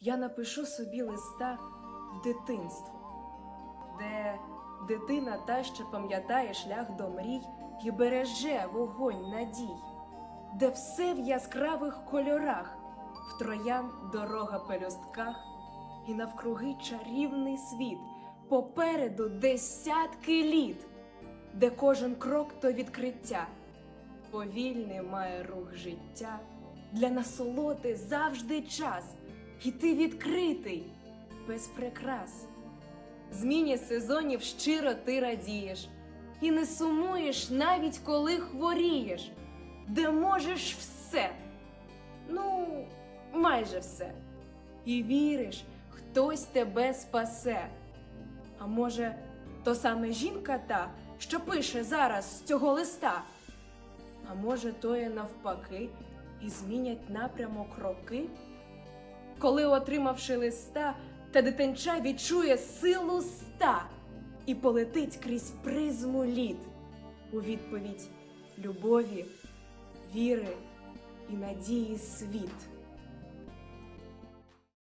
я напишу собі листа в дитинство, де дитина та, що пам'ятає шлях до мрій і береже вогонь надій, де все в яскравих кольорах, в троян дорога пелюстках, і навкруги чарівний світ, попереду десятки літ, де кожен крок то відкриття, повільний має рух життя, для насолоди завжди час, і ти відкритий, без прикрас. Зміні сезонів щиро ти радієш, і не сумуєш навіть коли хворієш, де можеш все, ну, майже все, і віриш, хтось тебе спасе. А може, то саме жінка та, що пише зараз з цього листа? А може, то є навпаки, і змінять напрямок роки? Коли, отримавши листа, та дитинча відчує силу ста і полетить крізь призму літ у відповідь любові, віри і надії світ.